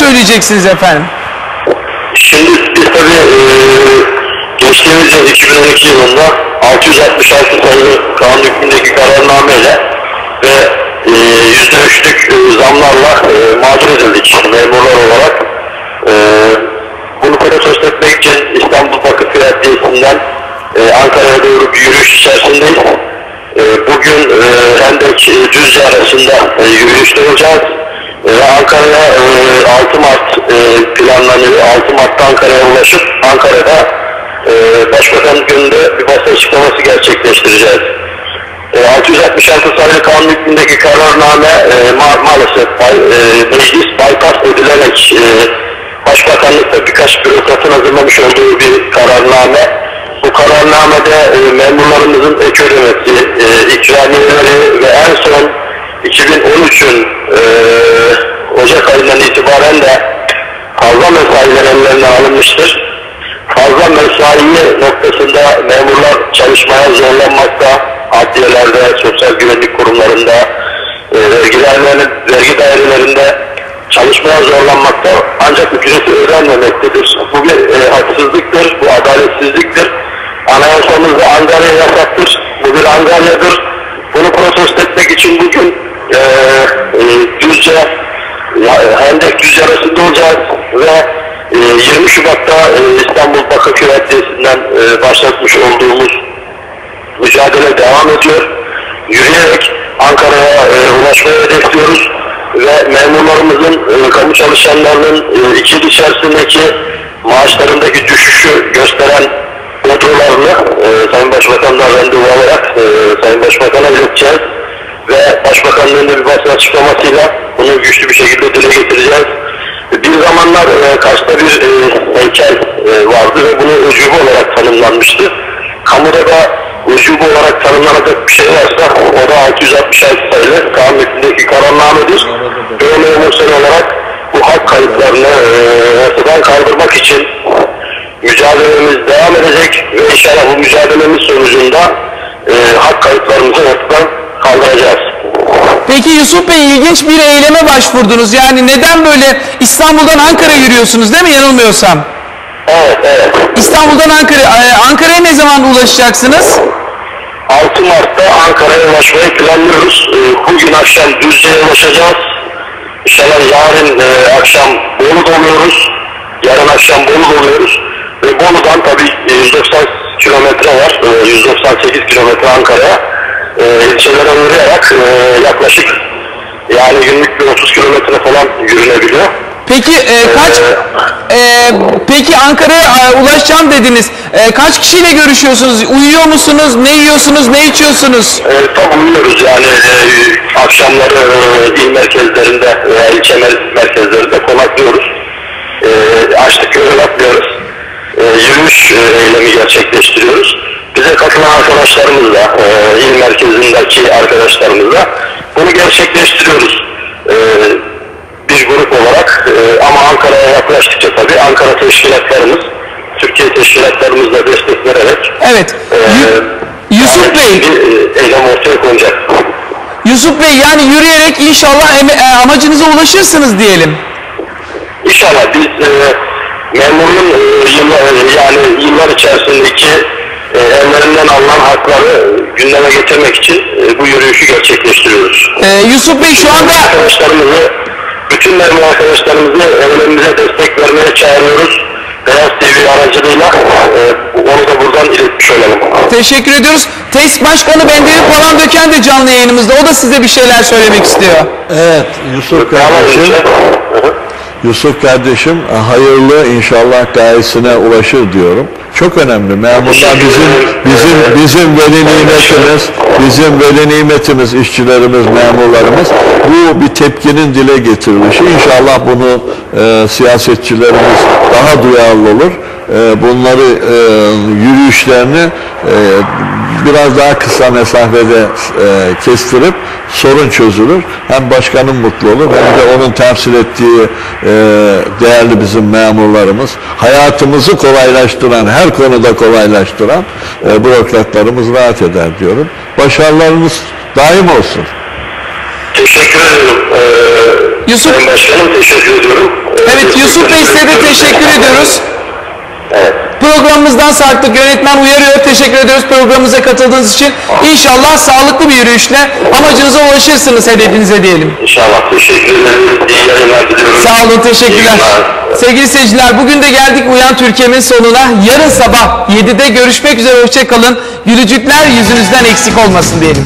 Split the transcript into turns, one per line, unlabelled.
söyleyeceksiniz efendim?
Şimdi biz tabii eee geçtiğimiz yıl 2012 yılında 666 sayılı kanun hükmündeki kararnameyle ve eee %3'lük eee, zamlarla eee, mağdur edildik memurlar olarak. Eee bunu protesto etmek için İstanbul Bakırköy Adliyesi'nden eee, Ankara'ya doğru bir yürüyüş içerisindeyiz. Eee, bugün eee Hendek eee, Düzce arasında eee, yürüyüşte olacağız. Ve Ankara'ya e, 6 Mart e, planlanıyor. 6 Mart'ta Ankara'ya ulaşıp Ankara'da e, Başbakan gününde bir basın açıklaması gerçekleştireceğiz. E, 666 sayılı kanun hükmündeki kararname e, ma- maalesef bay, e, meclis bypass edilerek e, Başbakanlıkta birkaç bürokratın hazırlamış olduğu bir kararname. Bu kararnamede e, memurlarımızın ek ödemesi, e, ikramiyeleri ve en son 2013'ün e, Ocak ayından itibaren de fazla mesailer ellerine alınmıştır. Fazla mesai noktasında memurlar çalışmaya zorlanmakta, adliyelerde, sosyal güvenlik kurumlarında, e, vergi, dairelerinde, vergi dairelerinde çalışmaya zorlanmakta ancak ücreti ödenmemektedir. Bu bir e, haksızlıktır, bu adaletsizliktir. Anayasamızda Angarya yasaktır, bu bir Angarya'dır. Bunu protesto etmek için bugün e, e, Düzce, Hendek Düzce arasında olacağız ve e, 20 Şubat'ta e, İstanbul Bakırköy Adliyesi'nden e, başlatmış olduğumuz mücadele devam ediyor. Yürüyerek Ankara'ya e, ulaşmayı hedefliyoruz ve memurlarımızın, e, kamu çalışanlarının e, iki yıl içerisindeki maaşlarındaki düşüşü gösteren kontrollerini e, Sayın Başbakan'dan randevu alarak e, Sayın Başbakan'a ileteceğiz ve Başbakanlığın da bir basın açıklamasıyla bunu güçlü bir şekilde dile getireceğiz. Bir zamanlar e, Kars'ta bir e, heykel e, vardı ve bunu ucubu olarak tanımlanmıştı. Kamuda da ucubu olarak tanımlanacak bir şey varsa o da 666 sayılı kanun hükmündeki kararnamedir. Ve memursan olarak bu hak kayıtlarını e, kaldırmak için mücadelemiz devam edecek ve inşallah bu mücadelemiz sonucunda e, hak kayıtlarımızı ortadan kaldıracağız.
Peki Yusuf Bey ilginç bir eyleme başvurdunuz. Yani neden böyle İstanbul'dan Ankara yürüyorsunuz değil mi yanılmıyorsam?
Evet, evet.
İstanbul'dan Ankara, e, Ankara'ya ne zaman ulaşacaksınız?
6 Mart'ta Ankara'ya ulaşmayı planlıyoruz. Ee, Bugün akşam Düzce'ye ulaşacağız. İnşallah yarın e, akşam Bolu'da oluyoruz. Yarın akşam Bolu'da oluyoruz. Ve Bolu'dan tabii 190 kilometre var. e, 198 kilometre Ankara'ya. E, ilçelere uğrayarak e, yaklaşık yani günlük bir 30 kilometre falan yürünebiliyor.
Peki e, kaç e, peki Ankara'ya e, ulaşacağım dediniz. E, kaç kişiyle görüşüyorsunuz? Uyuyor musunuz? Ne yiyorsunuz? Ne içiyorsunuz?
E, tam uyuyoruz yani e, akşamları e, il merkezlerinde veya ilçe mer- merkezlerinde konaklıyoruz. E, açlık yapmıyoruz. E, yürüyüş e, eylemi gerçekleştiriyoruz. Bize katılan arkadaşlarımızla, merkezindeki arkadaşlarımızla bunu gerçekleştiriyoruz. E, bir grup olarak e, ama Ankara'ya yaklaştıkça tabii Ankara teşkilatlarımız, Türkiye teşkilatlarımızla destek vererek
Evet.
e,
Yu- Yusuf Bey,
bir eylem ortaya konacak.
Yusuf Bey yani yürüyerek inşallah e, amacınıza ulaşırsınız diyelim.
İnşallah biz e, memurun e, yıllar, yani yıllar içerisindeki e, ellerinden alınan hakları gündeme getirmek için e, bu yürüyüşü gerçekleştiriyoruz.
E, Yusuf Bey şu anda
Arkadaşlarımızı, bütün memur arkadaşlarımızı evlerimize destek vermeye çağırıyoruz. Beyaz TV aracılığıyla e, onu da buradan iletmiş olalım.
teşekkür ediyoruz. TESK Başkanı Bendevi Palandöken de canlı yayınımızda. O da size bir şeyler söylemek istiyor.
Evet Yusuf kardeşim. Yusuf kardeşim hayırlı inşallah gayesine ulaşır diyorum. Çok önemli. Memurlar bizim bizim bizim veli nimetimiz, bizim veli nimetimiz, işçilerimiz, memurlarımız. Bu bir tepkinin dile getirilişi. İnşallah bunu e, siyasetçilerimiz daha duyarlı olur. E, bunları e, yürüyüşlerini e, biraz daha kısa mesafede e, kestirip sorun çözülür. Hem başkanın mutlu olur hem de onun temsil ettiği e, değerli bizim memurlarımız, hayatımızı kolaylaştıran, her konuda kolaylaştıran e, bürokratlarımız rahat eder diyorum. Başarılarınız daim olsun.
Teşekkür ederim. Ee,
Yusuf-
Sayın Başkanım teşekkür ediyorum. Ee,
size de teşekkür ediyoruz. Programımızdan sarktık. Yönetmen uyarıyor. Teşekkür ediyoruz programımıza katıldığınız için. İnşallah sağlıklı bir yürüyüşle amacınıza ulaşırsınız hedefinize diyelim.
İnşallah teşekkür ederim. İyi yayınlar diliyorum.
Sağ olun, teşekkürler. Sevgili seyirciler, bugün de geldik Uyan Türkiye'min sonuna. Yarın sabah 7'de görüşmek üzere, hoşçakalın. Gülücükler yüzünüzden eksik olmasın diyelim.